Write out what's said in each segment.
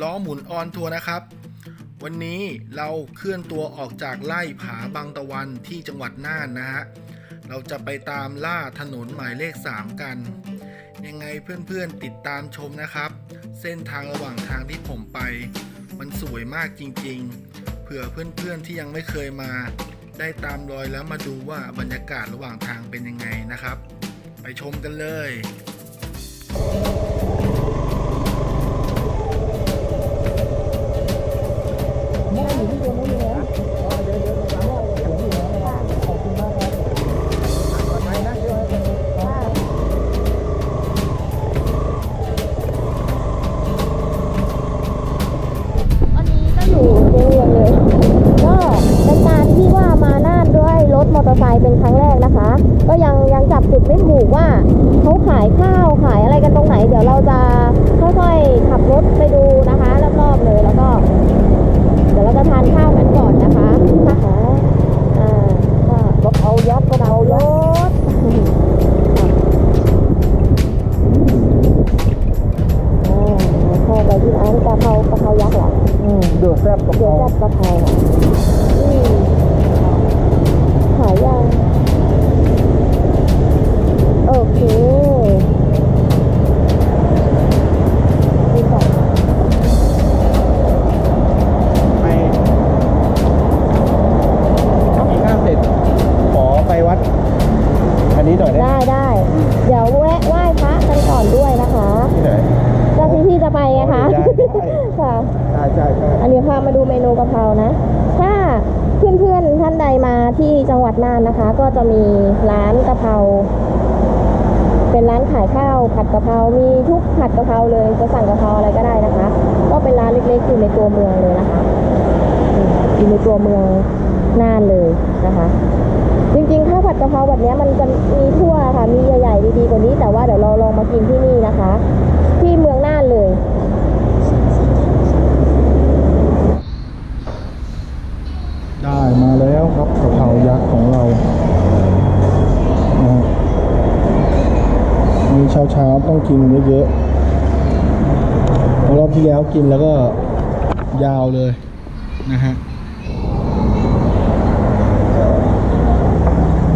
ล้อหมุนออนทัวร์นะครับ วันนี้เราเคลื่อนตัวออกจากไล่ผาบางตะวันที่จังหวัดน่านนะฮะ เราจะไปตามล่าถนนหมายเลข 3 กัน ยังไงเพื่อนๆติดตามชมนะครับ เส้นทางระหว่างทางที่ผมไป มันสวยมากจริงๆ เผื่อเพื่อนๆที่ยังไม่เคยมา ได้ตามรอยแล้วมาดูว่าบรรยากาศระหว่างทางเป็นยังไงนะครับ ไปชมกันเลยวัน ไม่ถูกว่าเขาขายข้าวขายอะไรกันตรงไหน เดี๋ยวเราจะค่อยๆขับรถไปดูนะคะรอบๆเลยแล้วก็ เดี๋ยวเราจะทานข้าวกันก่อนนะคะค่ะอ่าก็กะเพรายักษ์กะเพรารสอ่าเข้าไปที่ร้านกะเพรากะเพรายักษ์เหรออืมเดือดแซ่บกับเดี๋ยวจัดกะเพราอะอืมขายยัง โเพรามีทุกผัดกะเพราเลย จะสั่งกะเพราอะไรก็ได้นะคะ ก็เป็นร้านเล็กๆอยู่ในตัวเมืองเลยนะคะอยู่ในตัวเมืองน่านเลยนะคะ จริงๆข้าวผัดกะเพราแบบนี้มันจะมีทั่วค่ะ มีใหญ่ๆดีๆกว่านี้ แต่ว่าเดี๋ยวเราลองมากินที่นี่นะคะ ที่เมือง กินเยอะๆรอบที่แล้วกินแล้วก็ยาวเลยนะฮะ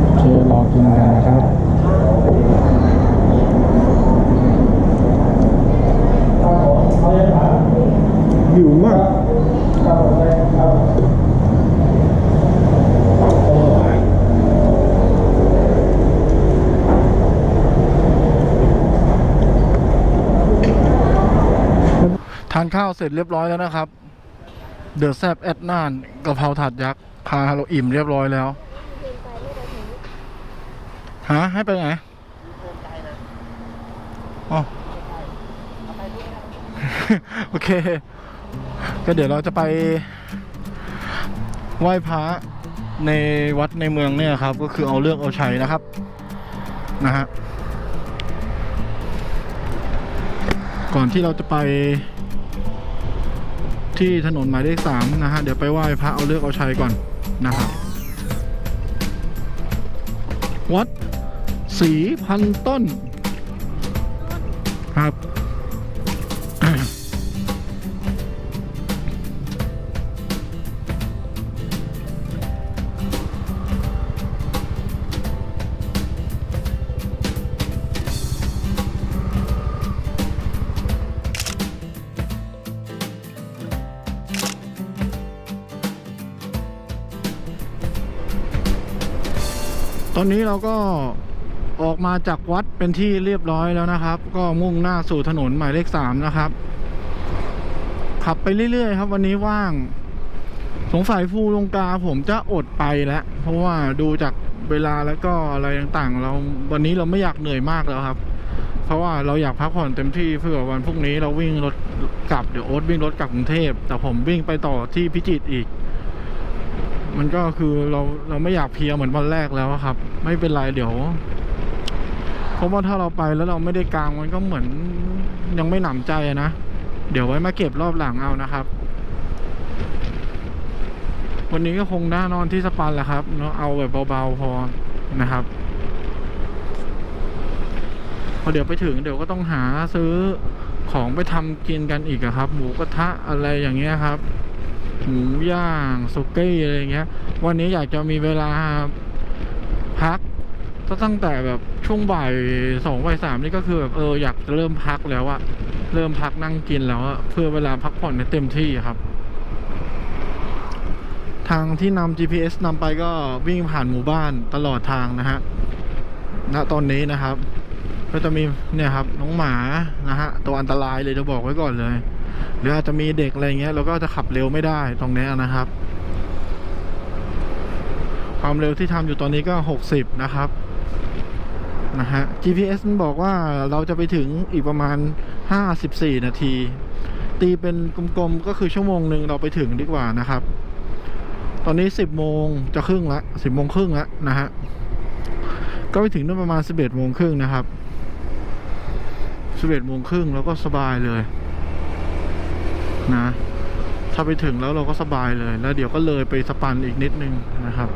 โอเครอกินกันนะครับหิวมาก ทานข้าว เสร็จเรียบร้อยแล้วนะครับ เดอะแซบแอดน่านกะเพราถาดยักษ์พาเราอิ่มเรียบร้อยแล้วฮะให้ไปไหนอ๋อโอเค ก็เดี๋ยวเราจะไปไหว้พระในวัดในเมืองเนี่ยครับ ก็คือเอาเรื่องเอาชัยนะครับนะฮะก่อนที่เราจะไป ที่ถนนหมายเลขสามนะฮะ เดี๋ยวไปไหว้พระเอาเลือกเอาชัยก่อนนะครับวัดสีพันต้น ครับ อนนี้เราก็ออกมาจากวัดเป็นที่เรียบร้อยแล้วนะครับ ก็มุ่งหน้าสู่ถนนหมายเลขสามนะครับ ขับไปเรื่อยๆ ครับ วันนี้ว่าง สงสัยภูลงกาผมจะอดไปแล้ว เพราะว่าดูจากเวลาแล้วก็อะไรต่างๆ เราวันนี้เราไม่อยากเหนื่อยมากแล้วครับ เพราะว่าเราอยากพักผ่อนเต็มที่เพื่อวันพรุ่งนี้เราวิ่งรถกลับเดี๋ยวโอ๊ตวิ่งรถกลับกรุงเทพแต่ผมวิ่งไปต่อที่พิจิตรอีก มันก็คือเราเราไม่อยากเพียเหมือนวันแรกแล้วครับ ไม่เป็นไรเดี๋ยวเพราะว่าถ้าเราไปแล้วเราไม่ได้กลางมันก็เหมือนยังไม่หนำใจนะเดี๋ยวไว้มาเก็บรอบหลังเอานะครับ วันนี้ก็คงน่านอนที่สปันแหละครับเนาะเอาแบบเบาๆพอนะครับพอเดี๋ยวไปถึงเดี๋ยวก็ต้องหาซื้อของไปทำกินกันอีกครับ หมูกระทะอะไรอย่างเงี้ยครับ หมูย่างสุกี้อะไรเงี้ย วันนี้อยากจะมีเวลาพักก็ตั้งแต่แบบช่วงบ่ายสองบ่ายสามนี่ก็คือแบบเอออยากจะเริ่มพักแล้วอะเริ่มพักนั่งกินแล้วอะเพื่อเวลาพักผ่อนในเต็มที่ครับ ทางที่นำ GPS นำไปก็วิ่งผ่านหมู่บ้านตลอดทางนะฮะณตอนนี้นะครับ ก็จะมีเนี่ยครับน้องหมานะฮะตัวอันตรายเลยจะบอกไว้ก่อนเลย หรืออาจจะมีเด็กอะไรเงี้ยเราก็จะขับเร็วไม่ได้ตรงนี้นะครับ ความเร็วที่ทำอยู่ตอนนี้ก็ 60 นะครับนะฮะ GPS มันบอกว่าเราจะไปถึงอีกประมาณ 54 นาที ตีเป็นกลมๆก็คือชั่วโมงหนึ่งเราไปถึงดีกว่านะครับ ตอนนี้ 10 โมงจะครึ่งละ10โมงครึ่งละนะฮะก็ไปถึงนั่นประมาณ 11โมงครึ่งนะครับ 11โมงครึ่งแล้วก็สบายเลย นะ ถ้าไปถึงแล้วเราก็สบายเลย แล้วเดี๋ยวก็เลยไปสปันอีกนิดนึงนะครับ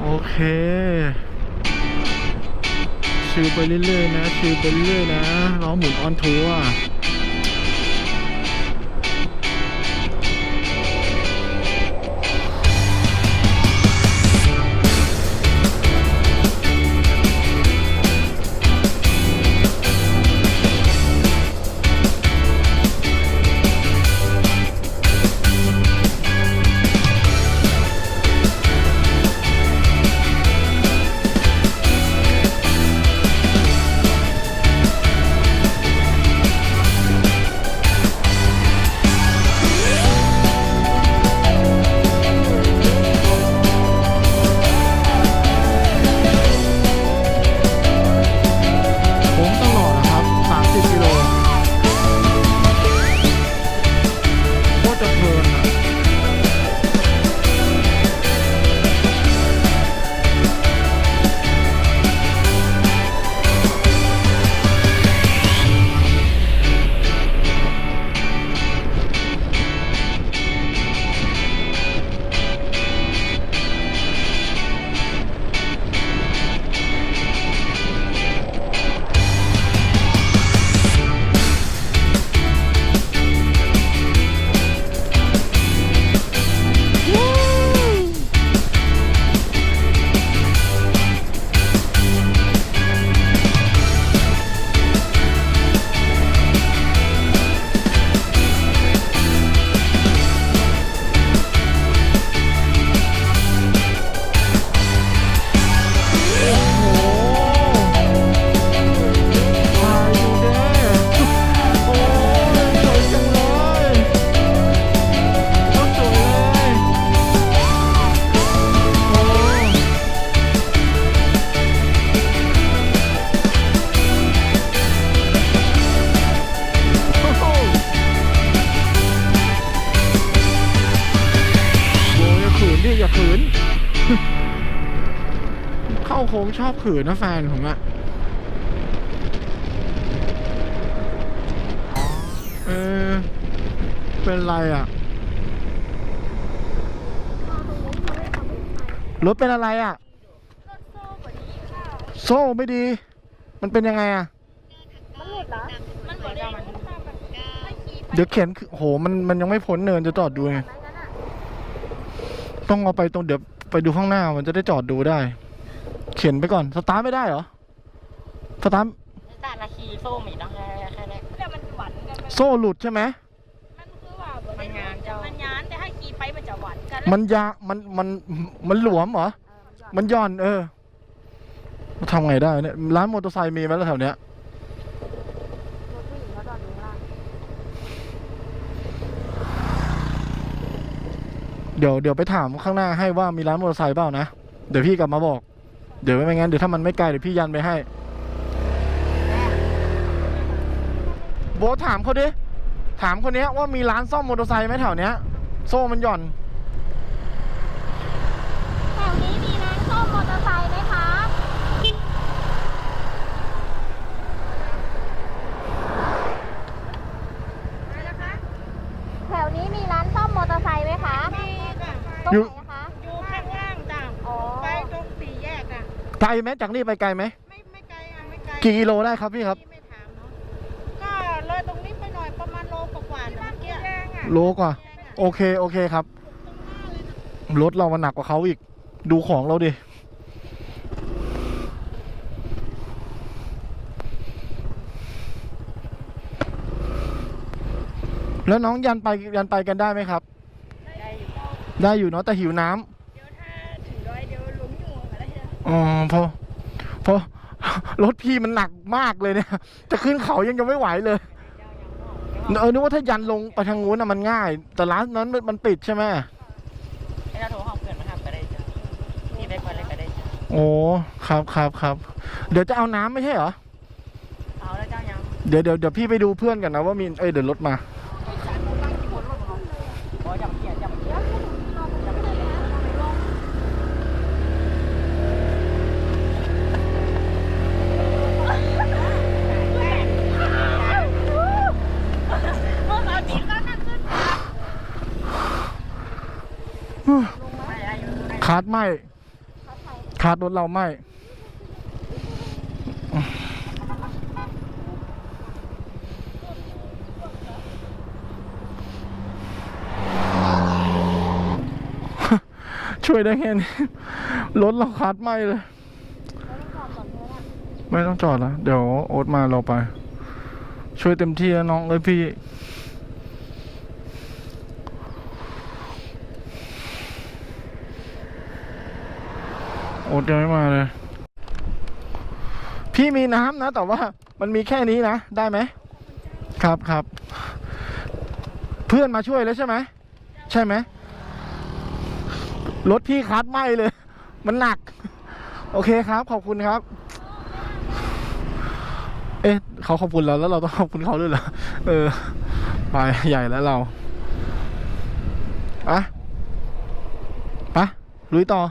โอเค ชิลไปเรื่อยๆนะ ชิลไปเรื่อยๆนะล้อหมุนออนทัวร์ ชอบขืนนะแฟนผมอะเออ เป็นไรอะรถเป็นอะไรอะโซ่ไม่ดี มันเป็นยังไงอะมันหลุดเหรอมันบอกได้มันถ้าขี่ไปเดี๋ยวเข็นโห มัน มันยังไม่พ้นเนินจะจอดดูไง ต้องเอาไปตรงเดี๋ยวไปดูข้างหน้ามันจะได้จอดดูได้ เข็นไปก่อน สตาร์ทไม่ได้เหรอ สตาร์ทตานาคีโซ่มีต้องแค่แค่แรกแต่มันหวานกันโซ่หลุดใช่ไหมมันคือว่ามันงานเจ้ามันงานแต่ถ้าขี่ไปมันจะหวานกันมันยามันมันมันหลวมเหรอ มันย่อนเออทำไงได้เนี่ยร้านมอเตอร์ไซค์มีไหมแล้วแถวเนี้ยรถผู้หญิงเขาจอดอยู่ข้างล่างเดี๋ยวเดี๋ยวไปถามข้างหน้าให้ว่ามีร้านมอเตอร์ไซค์เปล่านะ เดี๋ยวพี่กลับมาบอก เดี๋ยวไม่งั้นเดี๋ยวถ้ามันไม่ไกลเดี๋ยวพี่ยันไปให้โบทถามเขาดิถามคนเนี้ยว่ามีร้านซ่อมมอเตอร์ไซค์ไหมแถวเนี้ย โซ่มันหย่อน แถวนี้มีร้านซ่อมมอเตอร์ไซค์ไหมคะ แถวนี้มีร้านซ่อมมอเตอร์ไซค์ไหมคะ มีจ้ะ ตรง อยู่ ไหนนะคะ อยู่ข้างล่างจ้ะ อ๋อ ไปตรงสี่แยกอะ ไกล ไหมจากนี่ไปไกลไหมไม่ไม่ไกลอะไม่ไกลกี่กิโลได้ครับพี่ครับไม่ถามเนาะก็เลยตรงนี้ไปหน่อยประมาณโลกว่าๆนะเมื่อกี้แรงอะโลกว่า โอเคโอเคครับ รถเรามันหนักกว่าเขาอีก ดูของเราดิ แล้วน้องยันไปยันไปกันได้ไหมครับ ได้อยู่ได้อยู่เนาะแต่หิวน้ำ เดี๋ยวถ้าถึงร้อยเดี๋ยวล้มอยู่ อะไรเนี่ยอ๋อเพราะเพราะรถพี่มันหนักมากเลยเนี่ย จะขึ้นเขายังจะไม่ไหวเลย เออนึกว่าถ้ายันลงไปทางนู้นน่ะมันง่าย แต่ร้านนั้นมันมันปิดใช่ไหมให้เราโทรห้องเพื่อนมาครับก็ได้จ้ะนี่ไปก่อนเลยก็ได้จ้ะโอ้ครับครับครับเดี๋ยวจะเอาน้ำไม่ใช่เหรอเอาแล้วเจ้ายังเดี๋ยวเดี๋ยวเดี๋ยวพี่ไปดูเพื่อนกันนะว่ามีเอ้ยเดี๋ยวรถมา อ๋อจับเกียร์จับเกียร์ คาร์ดไหมคาร์ดรถเราไหมช่วยได้แค่นี้รถเราคาร์ดไหมเลย ไม่ต้องจอดแล้วเดี๋ยวโอ๊ตมาเราไป ช่วยเต็มที่นะน้องเลยพี่ โอ๊ตยังไม่มาเลย พี่มีน้ำนะ แต่ว่ามันมีแค่นี้นะ ได้ไหม ครับครับ เพื่อนมาช่วยแล้วใช่ไหม ใช่ไหม รถพี่คัดไหมเลย มันหนัก โอเคครับ ขอบคุณครับ เอ๊ะ เขาขอบคุณเราแล้วเราต้องขอบคุณเขาด้วยเหรอ เออ ไปใหญ่แล้วเราอะไปะลุยต่อ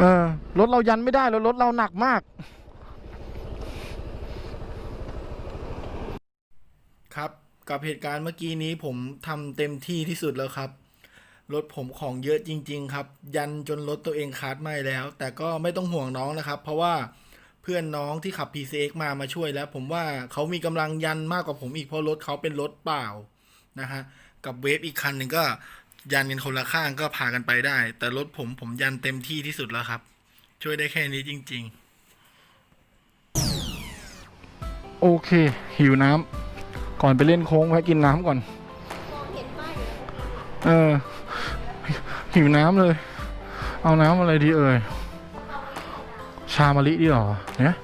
เออรถเรายันไม่ได้แล้วรถเราหนักมาก ครับกับเหตุการณ์เมื่อกี้นี้ผมทำเต็มที่ที่สุดแล้วครับ รถผมของเยอะจริง ๆ ครับ ยันจนรถตัวเองคาดไม้แล้ว แต่ก็ไม่ต้องห่วงน้องนะครับ เพราะว่าเพื่อนน้องที่ขับ PCX มามาช่วยแล้ว ผมว่าเขามีกำลังยันมากกว่าผมอีกเพราะรถเขาเป็นรถเปล่านะฮะกับเวฟอีกคันหนึ่งก็ ยันกันคนละข้างก็พากันไปได้ แต่รถผมผมยันเต็มที่ที่สุดแล้วครับ ช่วยได้แค่นี้จริง ๆ โอเค หิวน้ำก่อนไปเล่นโค้งแวะกินน้ำก่อน เออ หิวน้ำเลย เอาน้ำอะไรดีเอ่ย ชามะลิดีหรอเนี่ย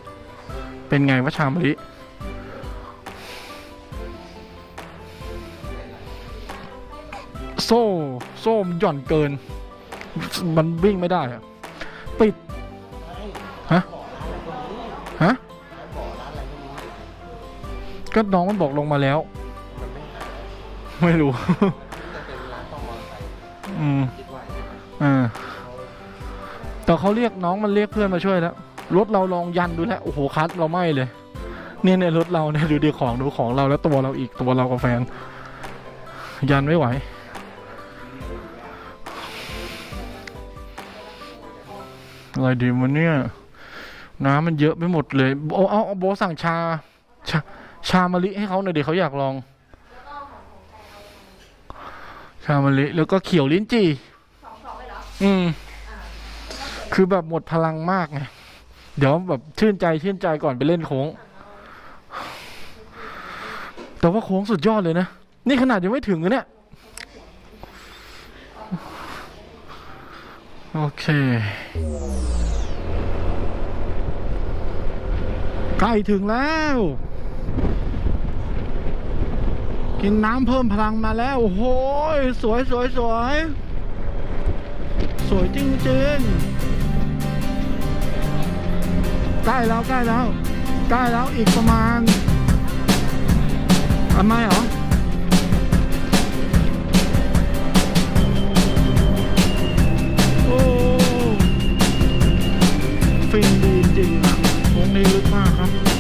เป็นไงว่าชามะลิ โซ่ โซ่มันหย่อนเกิน มันวิ่งไม่ได้อะปิด ฮะ ฮะ ก็น้องมันบอกลงมาแล้ว ไม่รู้ อืมอ่าแต่เขาเรียกน้องมันเรียกเพื่อนมาช่วยแล้ว รถเราลองยันดูแล้ว โอ้โหคัดเราไหม่เลย เนี่ยในรถเราเนี่ยดูดีของดูของเราแล้วตัวเราอีกตัวเรากับแฟน ยันไม่ไหว อะไรดีมันเนี่ย น้ำมันเยอะไปหมดเลยโอ้เอาเอาโบสั่งชา ชาชามะลิให้เขาหน่อยเดี๋ยวเขาอยากลอง ชามะลิแล้วก็เขียวลิ้นจี่อืม คือแบบหมดพลังมากไง เดี๋ยวแบบชื่นใจชื่นใจก่อนไปเล่นโค้ง แต่ว่าโค้งสุดยอดเลยนะ นี่ขนาดยังไม่ถึงเลยเนี่ย โอเค ใกล้ถึงแล้ว กินน้ำเพิ่มพลังมาแล้ว โอ้โห สวยสวยสวย สวยจริงๆ ใกล้แล้วใกล้แล้ว ใกล้แล้วอีกประมาณทำไมเหรอ จริงอะวงนี้ลึกมากครับ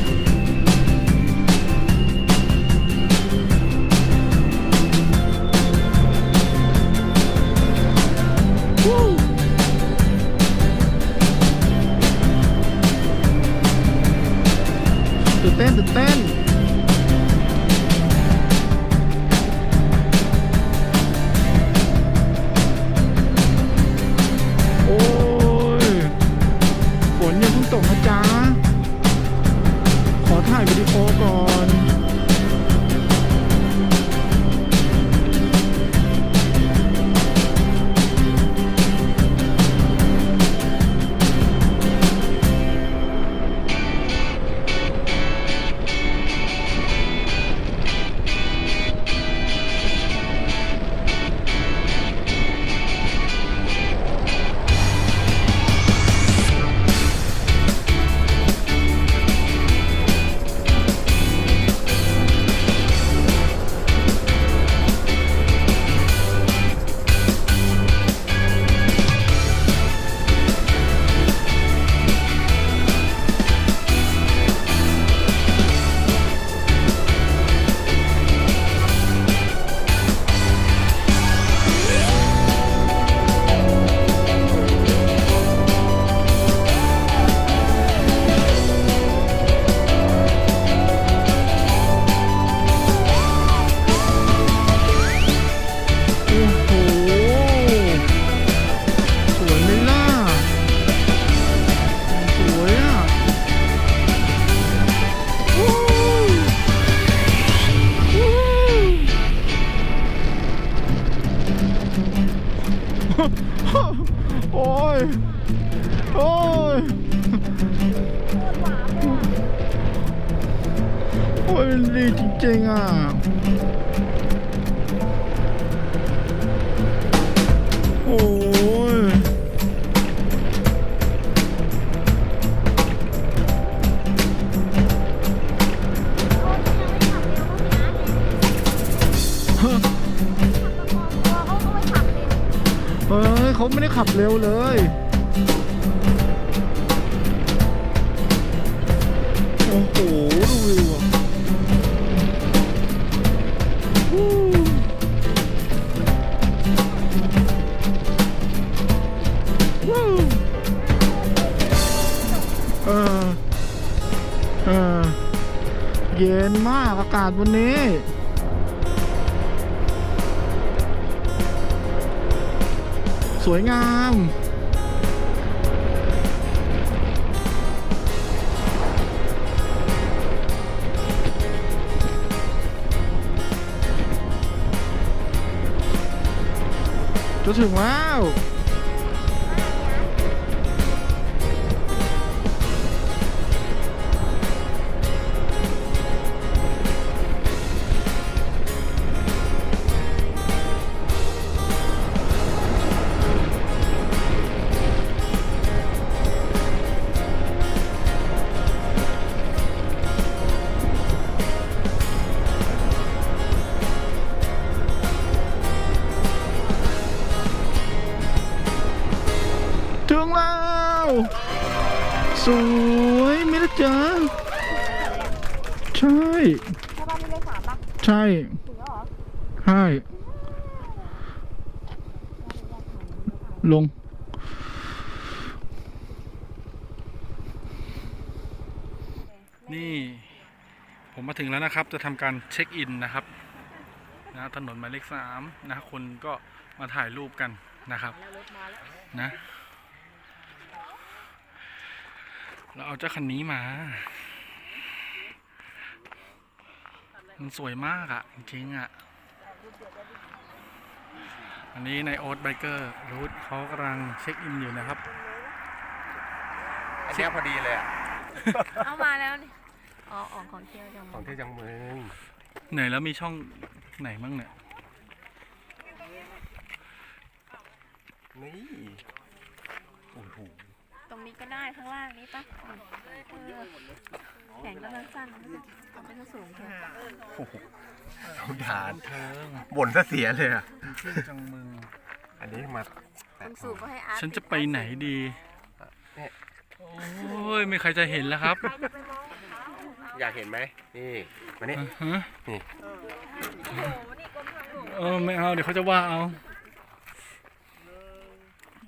เฮ้ยเขาไม่ได้ขับเร็วเลย โอ้โห ดูวิวอะฮู้วู้เออ เออ เย็นมากอากาศวันนี้ สวยงาม จะถึงแล้ว ช่ถึงแล้วเหรอใช่ลง นี่ ผมมาถึงแล้วนะครับ จะทำการเช็คอินนะครับนะถนนหมายเลขสามนะคนก็มาถ่ายรูปกันนะครับนะเราเอาเจ้าคันนี้มา มันสวยมากอะ่ะจริงๆอะ่ะอันนี้ในโอ๊ตไบเกอร์รูทเขากำลังเช็คอินอยู่นะครับ อันเนี้ยพอดีเลยอะ เอามาแล้วนี่อ๋อของของเที่ยวจังของเที่ยวจังเมืองไหนแล้วมีช่องไหนมั่งเนี่ย นี่ โอ้โหตรง นี้ก็ได้ข้างล่างนี้ปะเออแขนก็สั้นๆไม่ต้องสูงเกินเขาฐานเทิงบ่นซะเสียเลยอะเที่ยวจังเมืองอันนี้มาตรงสูงก็ให้อาร์ตฉันจะไปไหนดีเนี่ยโอ้ยไม่ใครจะเห็นแล้วครับ อยากเห็นไหมนี่มานี่อ่าฮะนี่เออไม่เอาเดี๋ยวเขาจะว่าเอา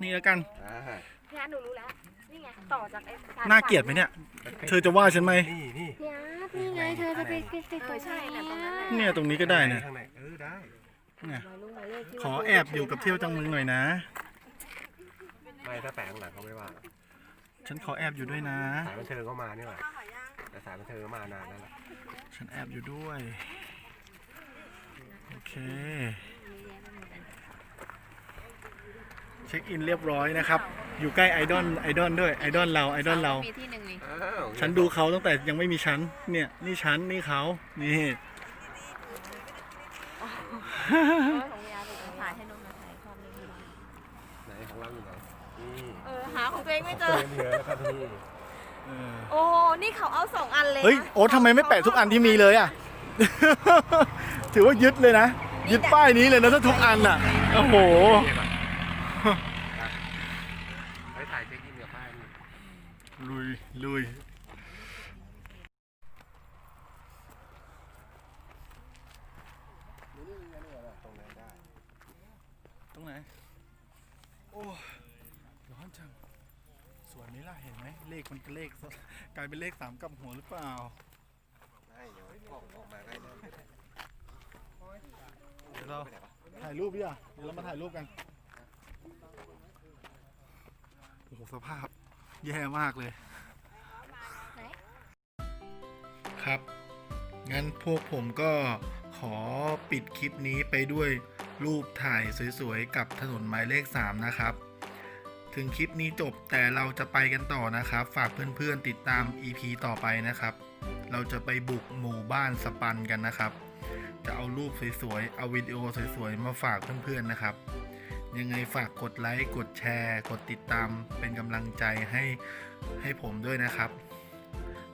นี่แล้วกันอ่าพี่อาร์ตหนูรู้แล้ว นี่ไงต่อจากไอ้สยน่าเกลียดไหมเนี่ย เธอจะว่าฉันไหม นี่นี่พี่อาร์ตนี่ไงเธอจะไปไปไปตรงใช่แหละตรงนั้นแหละเนี่ยตรงนี้ก็ได้นะข้างในเออได้เนี่ยหมายลูกหมายเลขที่ขอแอบอยู่กับเที่ยวจังเมืองหน่อยนะ ไม่ถ้าแปะข้างหลังเขาไม่ว่าฉันขอแอบอยู่ด้วยนะ สายบันเทิงก็มานี่หว่าแต่สายบันเทิงก็มานานแล้วล่ะฉันแอบอยู่ด้วย โอเค เช็คอินเรียบร้อยนะครับ อยู่ใกล้ไอดอลไอดอลด้วยไอดอลเราไอดอลเรา มีที่หนึ่งนี่อ้าวฉันดูเขาตั้งแต่ยังไม่มีฉันเนี่ย นี่ฉันนี่เขานี่ เออของพี่อาร์ตเดี๋ยวถ่ายให้น้องมาถ่ายความเล็กไหนของเราอยู่ไหนนี่เออหาของตัวเองไม่เจอเยอะแล้วครับนี่เออโอ้นี่เขาเอาสองอันเลยนะเฮ้ยโอ๊ตทำไมไม่แปะทุกอันที่มีเลยอะ ถือว่ายึดเลยนะ ยึดป้ายนี้เลยนะถ้าทุกอันอะโอ้โหไปถ่ายเช็คอินกับป้ายนี่ ลุ ย ลุย ตรงไหน โอ้ร้อนจัง สวยไหมล่ะ เห็นไหม เลขมันเป็นเลข กลายเป็นเลขสามกับหัวหรือเปล่าได้เดี๋ยวออกออกมาได้เลยเดี๋ยวเราถ่ายรูปพี่อะเดี๋ยวเรามาถ่ายรูปกัน โอ้โห สภาพแย่มากเลย ครับ งั้นพวกผมก็ขอปิดคลิปนี้ไปด้วยรูปถ่ายสวยๆ กับถนนหมายเลข 3 นะครับ ถึงคลิปนี้จบแต่เราจะไปกันต่อนะครับ ฝากเพื่อนๆติดตาม EP ต่อไปนะครับ เราจะไปบุกหมู่บ้านสปันกันนะครับ จะเอารูปสวยๆ เอาวิดีโอสวยๆ มาฝากเพื่อนๆนะครับ ยังไงฝากกดไลค์ กดแชร์ กดติดตามเป็นกำลังใจให้ให้ผมด้วยนะครับ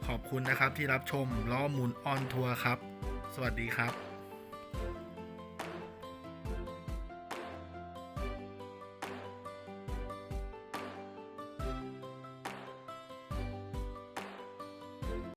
ขอบคุณนะครับที่รับชมล้อหมุนออนทัวร์ครับ สวัสดีครับ